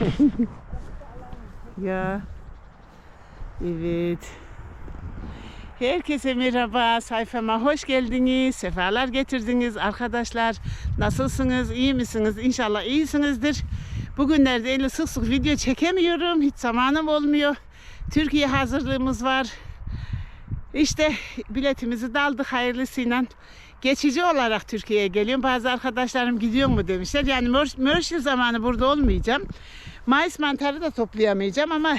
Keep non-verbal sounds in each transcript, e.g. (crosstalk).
(laughs) ya. Evet. Herkese merhaba. Sayfama hoş geldiniz. Sefalar getirdiniz arkadaşlar. Nasılsınız? İyi misiniz? İnşallah iyisinizdir. Bugünlerde öyle sık sık video çekemiyorum. Hiç zamanım olmuyor. Türkiye hazırlığımız var. İşte biletimizi de aldık hayırlısıyla. Geçici olarak Türkiye'ye geliyorum. Bazı arkadaşlarım gidiyor mu demişler. Yani Mör- Mörşil zamanı burada olmayacağım. Mayıs mantarı da toplayamayacağım ama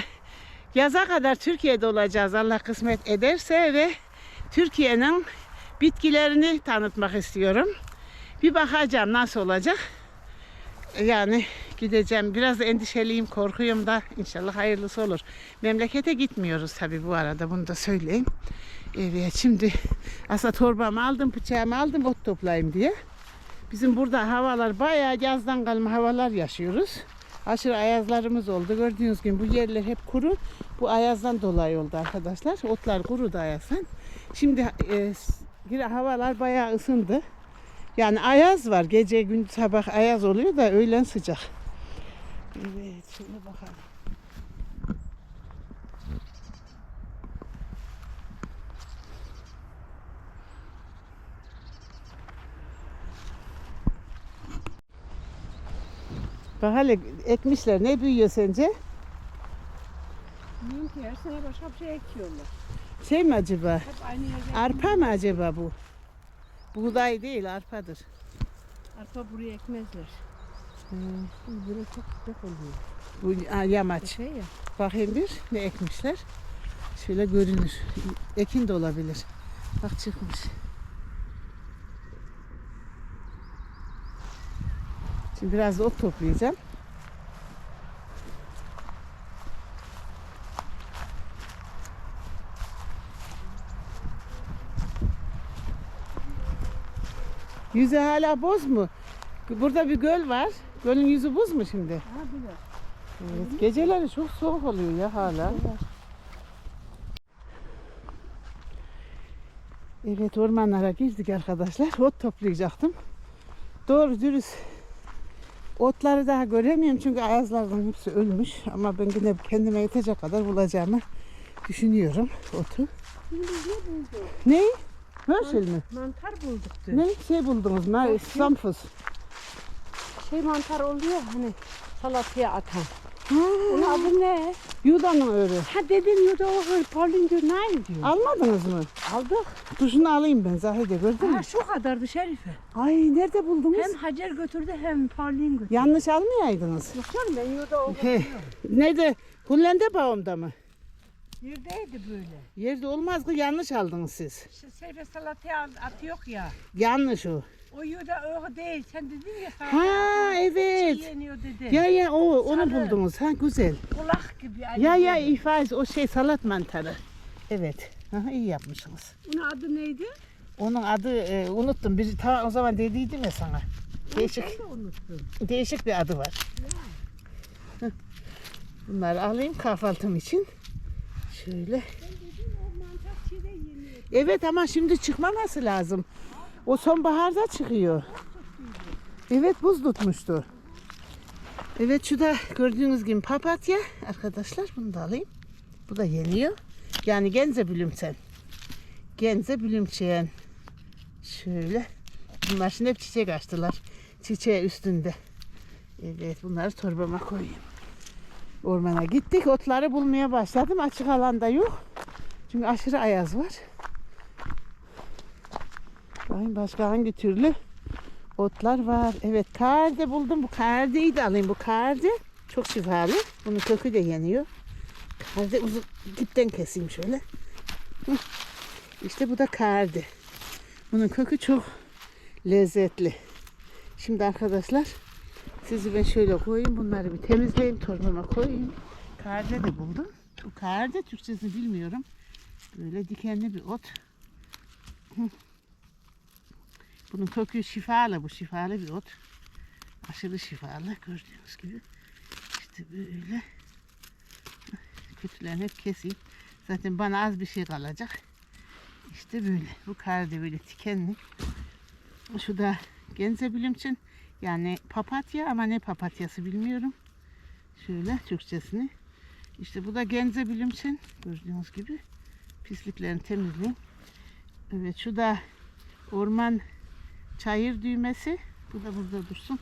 yaza kadar Türkiye'de olacağız Allah kısmet ederse ve Türkiye'nin bitkilerini tanıtmak istiyorum. Bir bakacağım nasıl olacak. Yani gideceğim. Biraz endişeliyim, korkuyorum da inşallah hayırlısı olur. Memlekete gitmiyoruz tabii bu arada bunu da söyleyeyim. Evet şimdi aslında torbamı aldım, bıçağımı aldım ot toplayayım diye. Bizim burada havalar bayağı yazdan kalma havalar yaşıyoruz. Aşırı ayazlarımız oldu. Gördüğünüz gibi bu yerler hep kuru. Bu ayazdan dolayı oldu arkadaşlar. Otlar kurudu ayazdan. Şimdi e, havalar bayağı ısındı. Yani ayaz var. Gece gün sabah ayaz oluyor da öğlen sıcak. Evet şimdi bakalım. Bak hele ekmişler. Ne büyüyor sence? Bilmiyorum ki her sene başka bir şey ekiyorlar. Şey mi acaba? Hep aynı yerde. Arpa mı acaba bu? Buğday değil, arpadır. Arpa buraya ekmezler. Hmm. Böyle çok sıcak oluyor. Bu aa, yamaç. Şey ya. Bakayım bir ne ekmişler. Şöyle görünür. Ekin de olabilir. Bak çıkmış. Şimdi biraz da ot toplayacağım. Yüzü hala boz mu? Burada bir göl var. Gölün yüzü buz mu şimdi? Ha. Evet, geceleri çok soğuk oluyor ya hala. Evet ormanlara girdik arkadaşlar. Ot toplayacaktım. Doğru dürüst otları daha göremiyorum çünkü ayazlardan hepsi ölmüş. Ama ben yine kendime yetecek kadar bulacağımı düşünüyorum otu. Şimdi ne bulduk? Ne? Mörşil mi? Mantar bulduk dün. Ne şey buldunuz? Ne? Samfus. Şey mantar oluyor hani salataya atan. Onun adı ne? Yuda'nın örü. Ha dedim ya da o Paulin diyor ne diyor? Almadınız mı? Aldık. Duşunu alayım ben Zahide gördün mü? Ha şu kadardı Şerife. Ay nerede buldunuz? Hem Hacer götürdü hem Paulin götürdü. Yanlış almayaydınız. Yok canım ben yurda o nerede? Hollanda bağımda mı? Yerdeydi böyle. Yerde olmaz ki yanlış aldınız siz. İşte Şerife salataya atıyor ya. Yanlış o. O yurda o değil. Sen dedin ya salata Ha evet. çiğ yeniyor dedin. Ya ya o onu Sarı. buldunuz. Ha güzel. Kulak gibi. aynı Ya ya böyle. ifaz o şey salat mantarı. Evet. Ha, iyi yapmışsınız. Onun adı neydi? Onun adı e, unuttum. Bir ta o zaman dediydim ya sana. Değişik Ben de unuttum. değişik bir adı var. Bunları alayım kahvaltım için. Şöyle. O mantar çiğde yeniyor. Evet ama şimdi çıkmaması lazım. O sonbaharda çıkıyor. Evet buz tutmuştu. Evet şu da gördüğünüz gibi papatya arkadaşlar bunu da alayım. Bu da yeniyor. Yani genze bülümsen. Genze bülümçeyen. Şöyle. Bunlar şimdi hep çiçek açtılar. Çiçeği üstünde. Evet bunları torbama koyayım. Ormana gittik. Otları bulmaya başladım. Açık alanda yok. Çünkü aşırı ayaz var. Bakayım başka hangi türlü otlar var. Evet karte buldum. Bu kardeyi de alayım. Bu karde çok şifalı. Bunun kökü de yeniyor. Karde uzun dipten keseyim şöyle. İşte bu da karde. Bunun kökü çok lezzetli. Şimdi arkadaşlar sizi ben şöyle koyayım. Bunları bir temizleyeyim. Torbama koyayım. Karde de buldum. Bu karde Türkçesini bilmiyorum. Böyle dikenli bir ot. Bunun kökü şifalı bu şifalı bir ot. Aşırı şifalı gördüğünüz gibi. İşte böyle. Kötülerini hep keseyim. Zaten bana az bir şey kalacak. İşte böyle. Bu karde böyle dikenli. Şu da genzebilim için yani papatya ama ne papatyası bilmiyorum. Şöyle Türkçesini. İşte bu da genze bilimçin. Gördüğünüz gibi. Pisliklerini temizleyin. Evet şu da orman çayır düğmesi. Bu da burada dursun.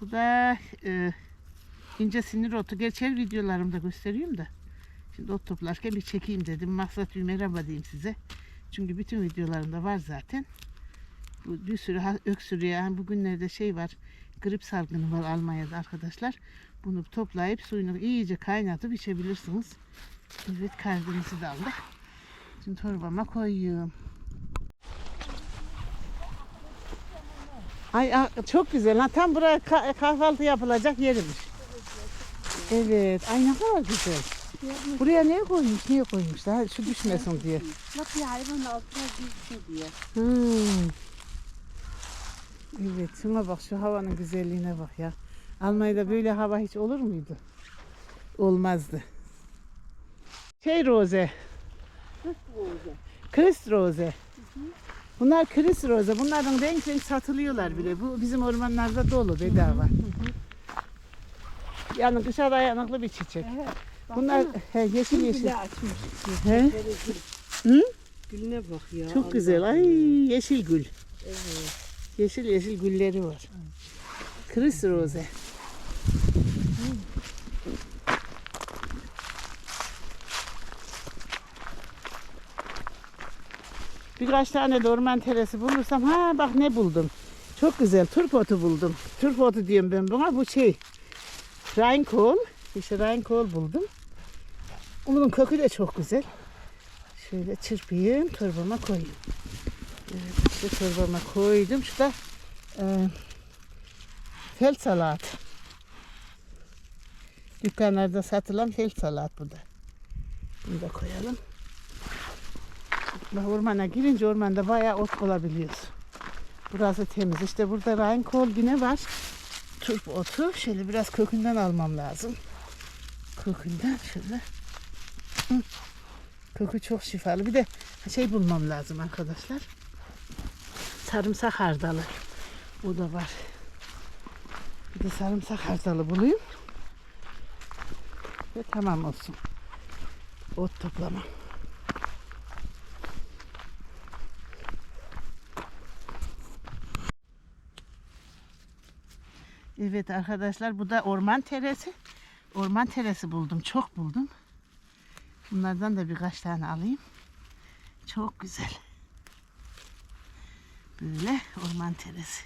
Bu da e, ince sinir otu. Gerçi her videolarımda gösteriyorum da. Şimdi ot toplarken bir çekeyim dedim. Maksat bir merhaba diyeyim size. Çünkü bütün videolarımda var zaten. Bu bir sürü öksürüğe, yani bugünlerde şey var. Grip salgını var Almanya'da arkadaşlar. Bunu toplayıp suyunu iyice kaynatıp içebilirsiniz. Evet kardemizi de aldık. Şimdi torbama koyuyorum. Ay çok güzel. Ha, tam buraya ka- kahvaltı yapılacak yerimiz. Evet. Ay ne kadar güzel. Buraya niye koymuş? Niye koymuş? Daha şu düşmesin diye. Bak bir hayvanın altına girsin diye. Hmm. Evet şuna bak şu havanın güzelliğine bak ya. Almanya'da böyle hava hiç olur muydu? Olmazdı. Şey roze, Christ roze. Bunlar Christ roze. Bunlardan renk renk satılıyorlar bile. Bu bizim ormanlarda dolu bedava. Yani kışa dayanıklı bir çiçek. Evet. Bunlar he, yeşil yeşil. Açmış. He? Hı? Gülüne bak ya. Çok güzel. Ay yeşil gül. Evet. Yeşil yeşil gülleri var. Kris roze. Birkaç tane de orman teresi bulursam ha bak ne buldum. Çok güzel turp otu buldum. Turp otu diyorum ben buna bu şey. Rainkol. İşte rainkol buldum. Bunun koku da çok güzel. Şöyle çırpayım torbama koyayım. Evet, işte torbama koydum. Şu da e, fel salat. Dükkanlarda satılan fel salat bu da. Bunu da koyalım. Bak ormana girince ormanda bayağı ot bulabiliyoruz. Burası temiz. İşte burada rainkol yine var. Turp otu. Şöyle biraz kökünden almam lazım. Kökünden şöyle. Kökü çok şifalı. Bir de şey bulmam lazım arkadaşlar. Sarımsak hardalı. O da var. Bir de sarımsak hardalı bulayım. Ve tamam olsun. Ot toplama. Evet arkadaşlar bu da orman teresi. Orman teresi buldum. Çok buldum. Bunlardan da birkaç tane alayım. Çok güzel. Böyle orman teresi.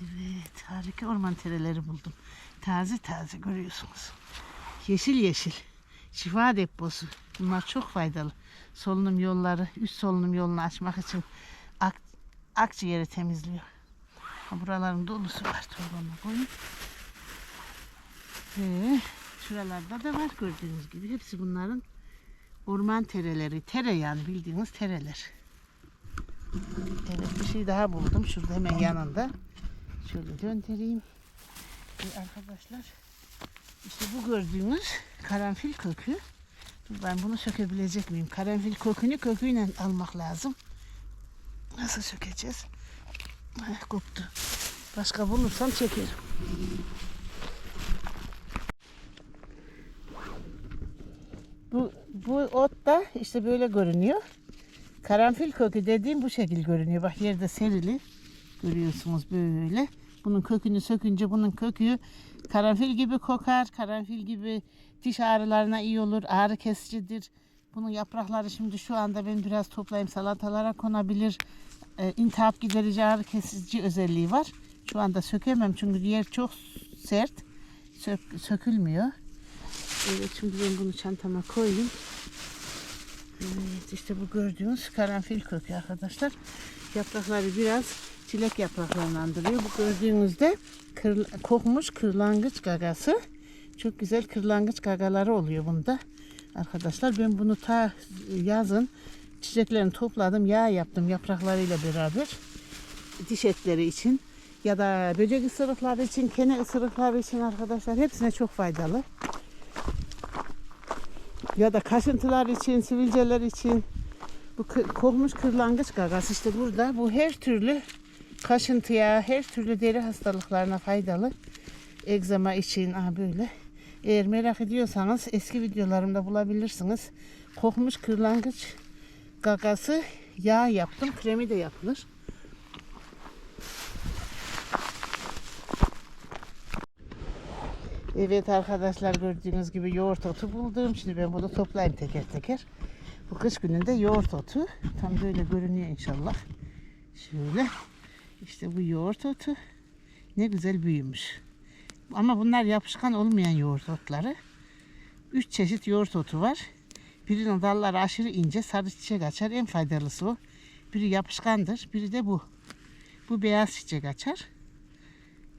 Evet harika orman tereleri buldum. Taze taze görüyorsunuz. Yeşil yeşil. Şifa deposu. Bunlar çok faydalı. Solunum yolları, üst solunum yolunu açmak için ak, akciğeri temizliyor. Buraların dolusu var torbama koyun. Ve şuralarda da var gördüğünüz gibi. Hepsi bunların orman tereleri. Tere yani bildiğiniz tereler. Evet bir şey daha buldum. Şurada hemen yanında. Şöyle döndüreyim. Ve arkadaşlar işte bu gördüğünüz karanfil kökü. Dur ben bunu sökebilecek miyim? Karanfil kökünü köküyle almak lazım. Nasıl sökeceğiz? Heh, koptu. Başka bulursam çekerim. Bu, bu ot da işte böyle görünüyor. Karanfil kökü dediğim bu şekil görünüyor. Bak yerde serili. Görüyorsunuz böyle. Bunun kökünü sökünce bunun kökü karanfil gibi kokar. Karanfil gibi diş ağrılarına iyi olur. Ağrı kesicidir. Bunun yaprakları şimdi şu anda ben biraz toplayayım salatalara konabilir. Ee, intihap giderici ağrı kesici özelliği var. Şu anda sökemem çünkü yer çok sert. Sök, sökülmüyor. Evet şimdi ben bunu çantama koyayım. Evet işte bu gördüğünüz karanfil kökü arkadaşlar. Yaprakları biraz çilek yapraklarını andırıyor. Bu gördüğünüzde kır, kokmuş kırlangıç gagası. Çok güzel kırlangıç gagaları oluyor bunda. Arkadaşlar ben bunu ta yazın çiçeklerini topladım. Yağ yaptım yapraklarıyla beraber. Diş etleri için ya da böcek ısırıkları için, kene ısırıkları için arkadaşlar hepsine çok faydalı ya da kaşıntılar için, sivilceler için bu kokmuş kırlangıç gagası işte burada. Bu her türlü kaşıntıya, her türlü deri hastalıklarına faydalı. Egzama için aha böyle. Eğer merak ediyorsanız eski videolarımda bulabilirsiniz. Kokmuş kırlangıç gagası yağ yaptım. Kremi de yapılır. Evet arkadaşlar gördüğünüz gibi yoğurt otu buldum. Şimdi ben bunu toplayayım teker teker. Bu kış gününde yoğurt otu. Tam böyle görünüyor inşallah. Şöyle. İşte bu yoğurt otu. Ne güzel büyümüş. Ama bunlar yapışkan olmayan yoğurt otları. Üç çeşit yoğurt otu var. Birinin dalları aşırı ince sarı çiçek açar. En faydalısı o. Biri yapışkandır. Biri de bu. Bu beyaz çiçek açar.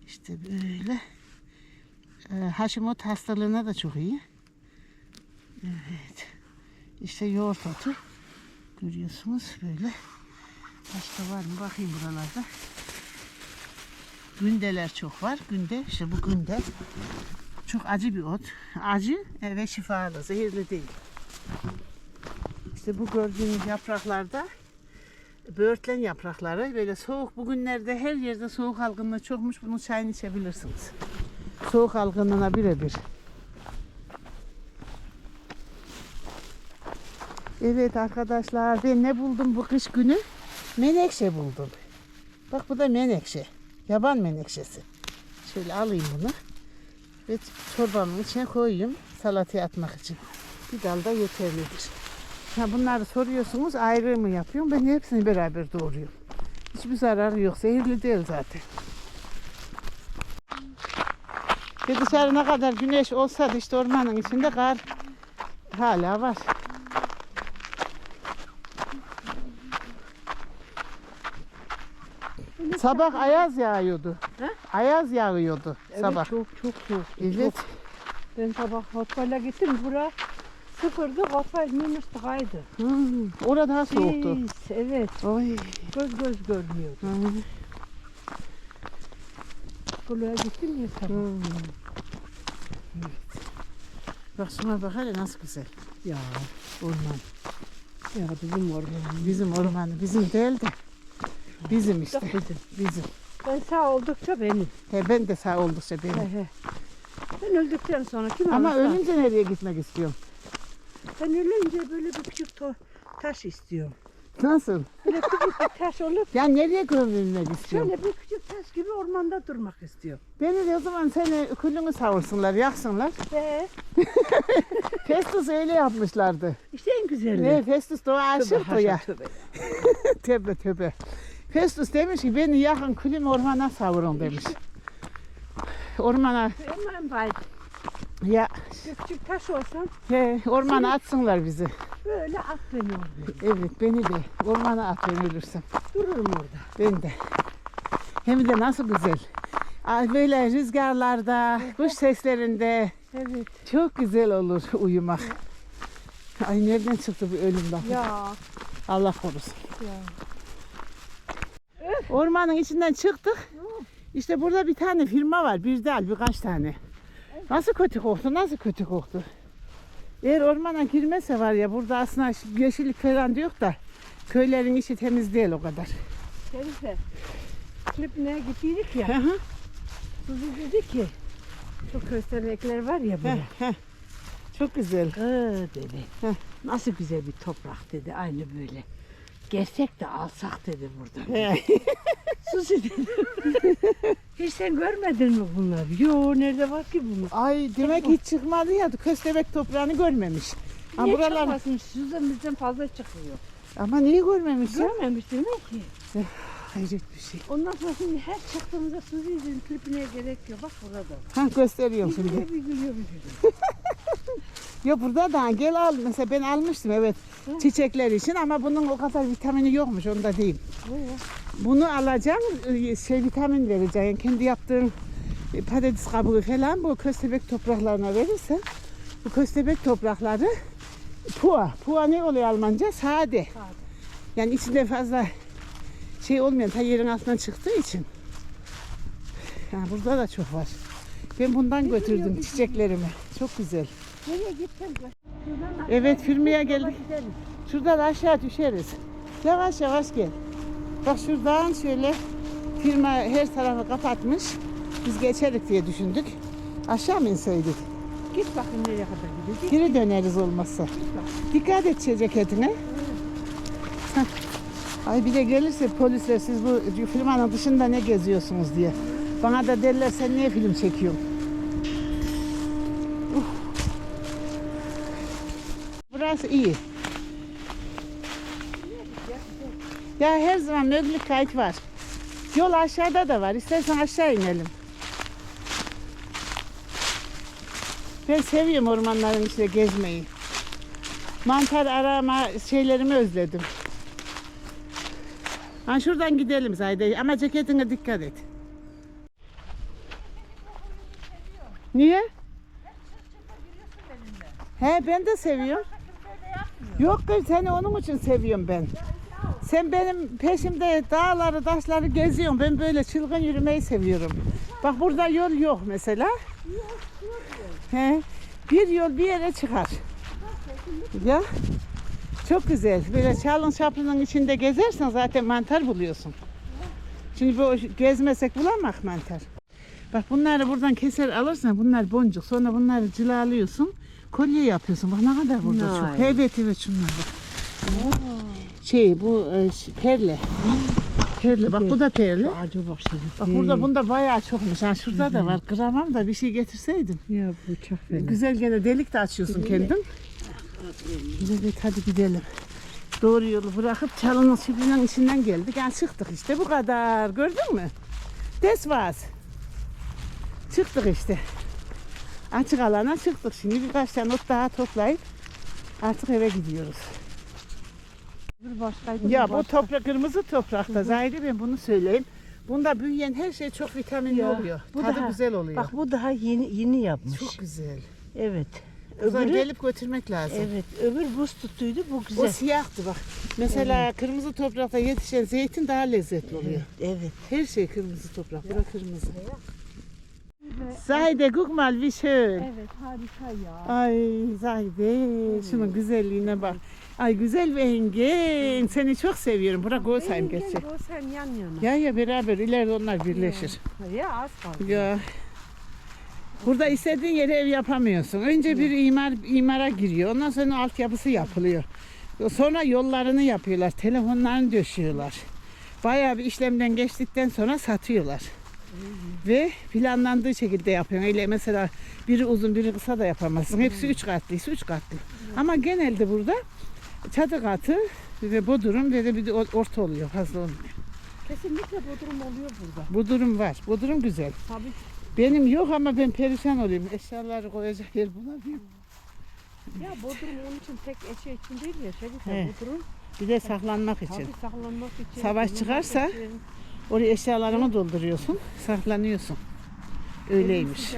İşte böyle. Ee, Hashimoto hastalığına da çok iyi. Evet. İşte yoğurt otu. Görüyorsunuz böyle. Başka var mı? Bakayım buralarda. Gündeler çok var. Günde işte bu günde. Çok acı bir ot. Acı ve şifalı. Zehirli değil. İşte bu gördüğünüz yapraklarda böğürtlen yaprakları böyle soğuk bugünlerde her yerde soğuk algınlığı çokmuş. Bunun çayını içebilirsiniz. Soğuk algınlığına birebir. Evet arkadaşlar ben ne buldum bu kış günü? Menekşe buldum. Bak bu da menekşe. Yaban menekşesi. Şöyle alayım bunu. Ve çorbamın içine koyayım salataya atmak için. Bir dal da yeterlidir. Ha bunları soruyorsunuz ayrı mı yapıyorum? Ben hepsini beraber doğruyorum. Hiçbir zararı yok. Zehirli değil zaten. Ve dışarı ne kadar güneş olsa da işte ormanın içinde kar hala var. Sabah ayaz yağıyordu. He? Ayaz yağıyordu Evet, sabah. çok çok soğuk. Evet. Çok. Ben sabah Hotfayla gittim. Bura sıfırdı. Hotfay minus tıkaydı. Hmm, orada daha soğuktu. Pis, Evet. Oy. Göz göz görmüyor. Hmm. Buraya gittim ya sabah. Hmm. Bak şuna bak hele nasıl güzel. Ya Orman. ya bizim ormanımız. Bizim ormanı. Bizim değil de. Bizim işte. Bizim. Bizim. Ben sağ oldukça benim. He, ben de sağ oldukça benim. He he. Ben öldükten sonra kim Ama alırsa- ölünce nereye gitmek istiyorum? Ben ölünce böyle bir küçük taş istiyorum. Nasıl? Böyle küçük bir taş olup Ya nereye gömülmek istiyorum? şöyle bir küçük taş gibi ormanda durmak istiyorum. Beni de o zaman seni külünü savursunlar, yaksınlar. Ve (laughs) Festus öyle yapmışlardı. işte en güzeli. Ne Festus da o aşıktı haşa, ya. tövbe. (laughs) Tövbe tövbe. Festus demiş ki beni yakın külün ormana savurun demiş. (laughs) Ormana Hemen bay. Ya küçük taş olsam he, ormana atsınlar bizi. böyle at beni. Evet beni de ormana at ben ölürsem. Dururum orada. Ben de. Hem de nasıl güzel. Ay, Böyle rüzgarlarda, kuş seslerinde Evet. çok güzel olur uyumak. Ay nereden çıktı bu ölüm lafı? Ya. Allah korusun. Ya. Ormanın içinden çıktık. İşte burada bir tane firma var. Bir değil birkaç tane. Nasıl kötü koktu, nasıl kötü koktu. Eğer ormana girmese var ya burada aslında yeşillik falan da yok da köylerin içi temiz değil o kadar. Şerife. Klipine gittiydik ya. Hı hı. Suzu dedi ki. Şu köstebekler var ya Heh, böyle. heh. Çok güzel. Kı dedi. Heh. Nasıl güzel bir toprak dedi. Aynı böyle. Gelsek de alsak dedi burada. He. (laughs) Suzi dedi. (laughs) Hiç sen görmedin mi bunları? Yo nerede var ki bunlar? Ay demek hiç çıkmadı ya köstebek toprağını görmemiş. Ha, Niye buralar... çıkmasın? Sudan bizden fazla çıkıyor. Ama niye görmemiş ya? Görmemiş demek ki. (sighs) Hayret bir şey. Ondan sonra şimdi her çıktığımızda Suzi'nin klipine gerek yok. Bak burada da. Ha gösteriyorum şimdi. bir gülüyor bir gülüyor. (laughs) Ya burada da gel al. Mesela ben almıştım evet Hı. çiçekler için ama bunun o kadar vitamini yokmuş onda değil. Oo. Bunu alacaksın e, şey vitamin vereceksin. Kendi yaptığın e, patates kabuğu falan bu köstebek topraklarına verirsen bu köstebek toprakları pua. Pua ne oluyor Almanca? Sade. Yani içinde fazla şey olmayan ta yerin altından çıktığı için. Ha, burada da çok var. Ben bundan götürdüm çiçeklerimi. Çok güzel. Nereye. Şuradan Evet firmaya geldik. Şuradan aşağı düşeriz. Yavaş yavaş gel. Bak şuradan şöyle firma her tarafı kapatmış. Biz geçerik diye düşündük. Aşağı mı inseydik? Git bakayım nereye kadar gidecek. Geri döneriz olmazsa. Dikkat et şey ceketine. Heh. Ay bir de gelirse polisler siz bu firmanın dışında ne geziyorsunuz diye. Bana da derler sen niye film çekiyorsun? Burası iyi. Ya her zaman möglik kayıt var. Yol aşağıda da var. İstersen aşağı inelim. Ben seviyorum ormanların içinde gezmeyi. Mantar arama şeylerimi özledim. Ha şuradan gidelim Zayde ama ceketine dikkat et. Niye? He ben de seviyorum. Yok kız seni onun için seviyorum ben. Sen benim peşimde dağları taşları geziyorsun. Ben böyle çılgın yürümeyi seviyorum. Bak burada yol yok mesela. He, bir yol bir yere çıkar. Ya çok güzel. Böyle çalın çapının içinde gezersen zaten mantar buluyorsun. Şimdi bu gezmesek bulamak mantar. Bak bunları buradan keser alırsan bunlar boncuk. Sonra bunları cilalıyorsun. Kolye yapıyorsun. Bak ne kadar burada Vay. çok. Evet evet şunlar bak. Şey bu e, ş- perle. Perle bak bu da perle. Acı bak şimdi. Bak burada bunda bayağı çokmuş. Ha şurada da var. Kıramam da bir şey getirseydim. Ya bu çok fena. Güzel gene delik de açıyorsun kendin. Evet hadi gidelim. Doğru yolu bırakıp çalının çiftliğinin içinden geldik. Yani çıktık işte bu kadar. Gördün mü? War's. Çıktık işte. Açık alana çıktık. Şimdi birkaç tane ot daha toplayıp artık eve gidiyoruz. Bir başkaydı. Ya bir bu başka. toprak kırmızı toprakta Zahide ben bunu söyleyeyim. Bunda büyüyen her şey çok vitaminli Ya, oluyor. bu Tadı daha- güzel oluyor. Bak bu daha yeni yeni yapmış. çok güzel. Evet. O Öbürü, gelip götürmek lazım. evet. Öbür buz tutuydu bu O güzel. siyahtı bak. Mesela kırmızı toprakta yetişen zeytin daha lezzetli oluyor. Evet. Her şey kırmızı toprak. Bura kırmızı. Zahide guck mal wie schön. Evet harika ya. Ay Zahide şunun güzelliğine bak. Ay güzel ve engen. Seni çok seviyorum. Bırak Gosheim geçecek. Sen yan yana. Ya ya beraber ileride onlar birleşir. Ya az kaldı. Ya. Burada istediğin yere ev yapamıyorsun. Önce bir imar imara giriyor. Ondan sonra altyapısı yapılıyor. Sonra yollarını yapıyorlar. Telefonlarını döşüyorlar. Bayağı bir işlemden geçtikten sonra satıyorlar. Ve planlandığı şekilde yapıyorsun. Öyle mesela biri uzun biri kısa da yapamazsın. Hepsi üç katlıysa üç katlı. Ama genelde burada çatı katı ve bodrum ve de bir de orta oluyor. Fazla olmuyor. Kesinlikle bodrum oluyor burada. Bu durum var. Bu durum güzel. Tabii. Benim yok ama ben perişan olayım. Eşyaları koyacak yer bulamıyorum. Ya bodrum onun için tek eşya için değil ya. Şerife He. bodrum. Bir de saklanmak için. Tabii saklanmak için. Savaş çıkarsa- için, Oraya eşyalarını dolduruyorsun, saklanıyorsun. Öyleymiş.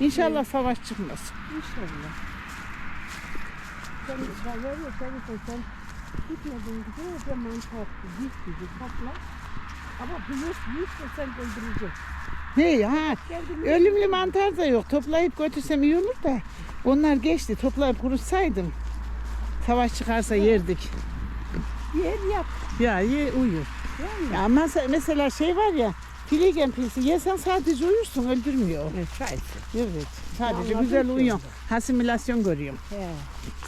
İnşallah savaş çıkmaz. İnşallah. Sen, sen, var ya Şerife sen gitmediğin gibi büyük gibi topla. Ama büyük büyükse sen öldürecek. Ne ha? Ölümlü mantar da yok. Toplayıp götürsem iyi olur da. Onlar geçti. Toplayıp kurutsaydım. Savaş çıkarsa yerdik. Yer yap. Ya ye uyur. Ya ama se- mesela şey var ya. Filigen pilsi yesen sadece uyursun öldürmüyor. Evet, şahit. Evet. Sadece Anladım güzel ki uyuyorsun. Hasimülasyon görüyorum. He.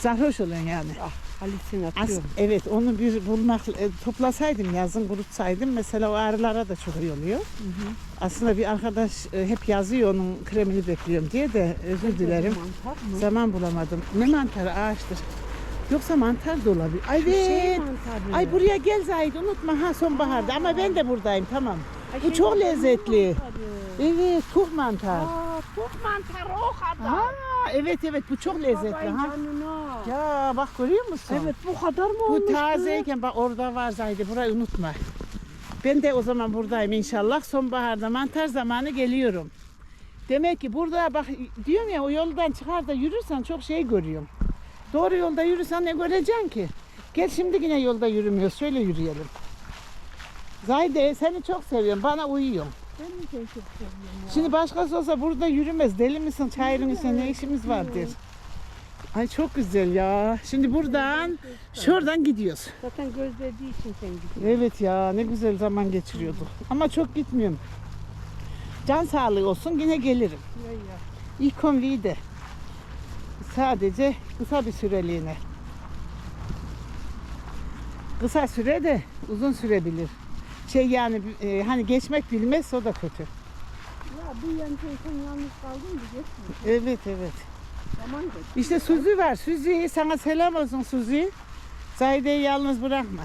Sarhoş oluyorsun yani. Ah, As- halüsinasyon. evet onu bir bulmak e, toplasaydım yazın kurutsaydım mesela o ağrılara da çok iyi oluyor. Aslında bir arkadaş e, hep yazıyor onun kremini bekliyorum diye de özür dilerim. Mantar mı? Zaman bulamadım. Ne mantarı ağaçtır. Yoksa mantar da olabilir. Ay Şey evet. mantarı. Ay buraya gel Zahid unutma ha sonbaharda ama ben de buradayım tamam. Ay, bu şey çok lezzetli. Evet kuk mantar. Aa, çok mantarı o kadar. Ha, evet evet bu çok lezzetli ha. canına. Ya bak görüyor musun? Evet bu kadar mı Bu olmuş? tazeyken bak orada var Zahide burayı unutma. Ben de o zaman buradayım inşallah. Sonbaharda mantar zamanı geliyorum. Demek ki burada bak diyorum ya o yoldan çıkar da yürürsen çok şey görüyorum. Doğru yolda yürürsen ne göreceksin ki? Gel şimdi yine yolda yürümüyor. Şöyle yürüyelim. Zahide seni çok seviyorum. Bana uyuyorsun. Ben de seni çok seviyorum ya. Şimdi başkası olsa burada yürümez. Deli misin, çayırın üstüne ne işimiz var der. Ay çok güzel ya. Şimdi buradan şuradan gidiyoruz. Zaten gözlediği için sen gidiyorsun. Evet ya ne güzel zaman geçiriyorduk. Ama çok gitmiyorum. Can sağlığı olsun yine gelirim. Ya ya. Komme wieder. Sadece kısa bir süreliğine. Kısa süre de uzun sürebilir. Şey yani e, hani geçmek bilmez o da kötü. Ya bir yan sen yalnız kaldın mı geçmiyor. Evet evet. Zaman geç. İşte Suzi var. Suzi sana selam olsun Suzi. Zahide'yi yalnız bırakma.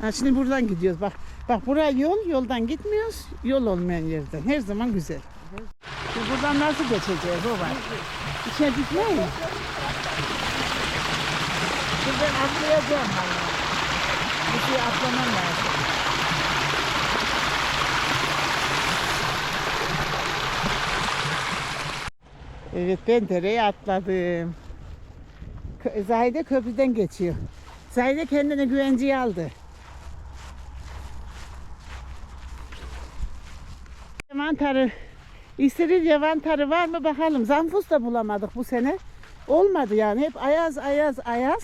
Ha, şimdi buradan gidiyoruz. Bak bak buraya yol. Yoldan gitmiyoruz. Yol olmayan yerden. Her zaman güzel. Biz buradan nasıl geçeceğiz o var. İçine gitmeyin. Buradan atlayacağım valla. Bir şey atlamam lazım. Evet ben dereye atladım. Zahide köprüden geçiyor. Zahide kendine güvenceye aldı. Mantarı, İstiridye mantarı var mı bakalım. Zanfus da bulamadık bu sene. Olmadı yani hep ayaz ayaz ayaz.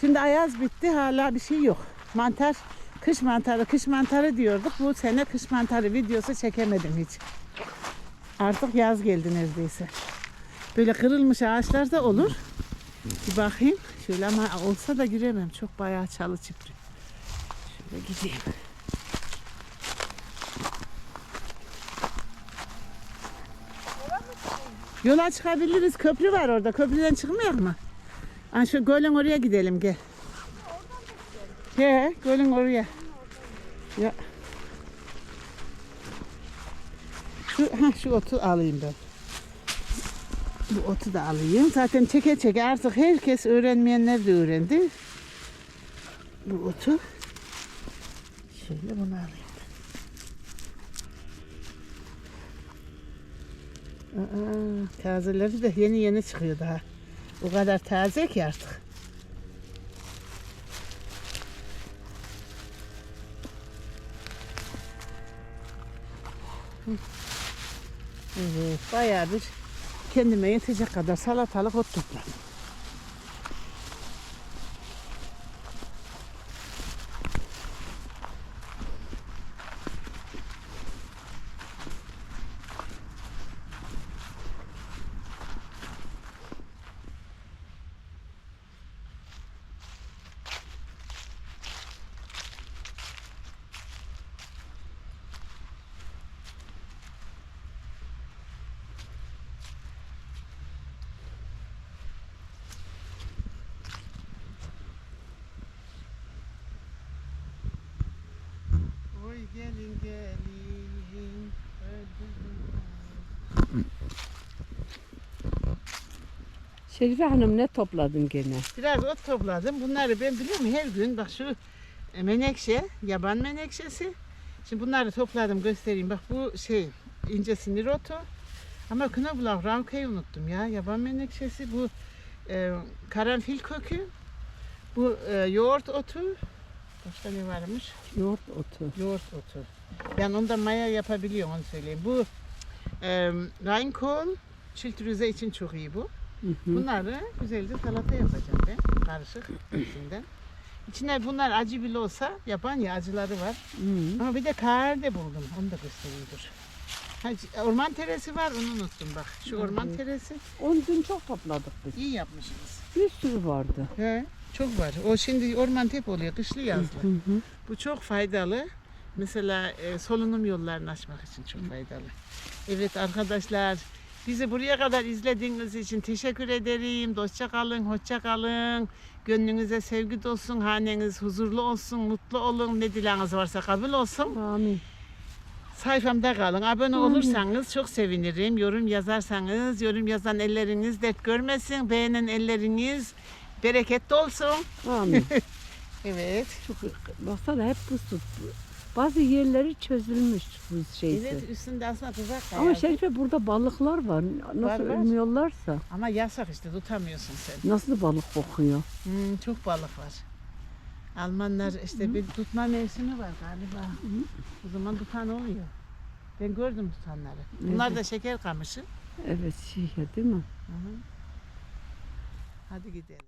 Şimdi ayaz bitti hala bir şey yok. Mantar, kış mantarı, kış mantarı diyorduk. Bu sene kış mantarı videosu çekemedim hiç. Artık yaz geldi neredeyse. Böyle kırılmış ağaçlar da olur. Bir bakayım. Şöyle ama olsa da giremem. Çok bayağı çalı çipri. Şöyle gideyim. Yola çıkabiliriz. Köprü var orada. Köprüden çıkmayak mı? Ha, şu gölün oraya gidelim gel. He, gölün oraya. Ya. Şu, ha, şu otu alayım ben. Bu otu da alayım. Zaten çeke çeke artık herkes öğrenmeyenler de öğrendi. Bu otu. Şöyle bunu alayım. Tazeleri de yeni yeni çıkıyor daha. O kadar taze ki artık. Evet, bayağı bir kendime yetecek kadar salatalık ot topladım. Şerife Hanım ne topladın gene? Biraz ot topladım. Bunları ben biliyorum her gün bak şu e, menekşe, yaban menekşesi. Şimdi bunları topladım göstereyim. Bak bu şey ince sinir otu. Ama kınabulak ramkayı unuttum ya. Yaban menekşesi bu e, karanfil kökü. Bu e, yoğurt otu. Başka ne varmış? Yoğurt otu. Yoğurt otu. Yani onda maya yapabiliyorum onu söyleyeyim. Bu e, rainkol çiltrüze için çok iyi bu. Hı hı. Bunları güzelce salata yapacağım ben. Karışık hepsinden. İçine bunlar acı bile olsa yapan ya acıları var. Hı. Ama bir de kare buldum. Onu da göstereyim dur. Ha, orman teresi var onu unuttum bak. Şu orman hı. teresi Onu dün çok topladık biz. iyi yapmışsınız. Bir sürü vardı. He, çok var. O şimdi orman tep oluyor kışlı yazlı. Hı hı. Bu çok faydalı. Mesela e, solunum yollarını açmak için çok faydalı. Evet arkadaşlar bizi buraya kadar izlediğiniz için teşekkür ederim. Dostça kalın, hoşça kalın. Gönlünüze sevgi dolsun, haneniz huzurlu olsun, mutlu olun. Ne dileğiniz varsa kabul olsun. Amin. Sayfamda kalın. Abone olursanız çok sevinirim. Yorum yazarsanız, yorum yazan elleriniz dert görmesin. Beğenen elleriniz bereketli olsun. Amin. (laughs) Evet. Çok, baksana hep buz tuttu. Bazı yerleri çözülmüş buz şeysi. Evet üstünde aslında tuzak da Ama. Şerife burada balıklar var. Nasıl Var, var. ölmüyorlarsa. Ama yasak işte tutamıyorsun sen. Nasıl balık kokuyor? Hmm, çok balık var. Almanlar işte bir tutma mevsimi var galiba. O zaman tutan oluyor. Ben gördüm tutanları. Bunlar Evet. da şeker kamışı. Evet şey değil mi? Hı hı. Hadi gidelim.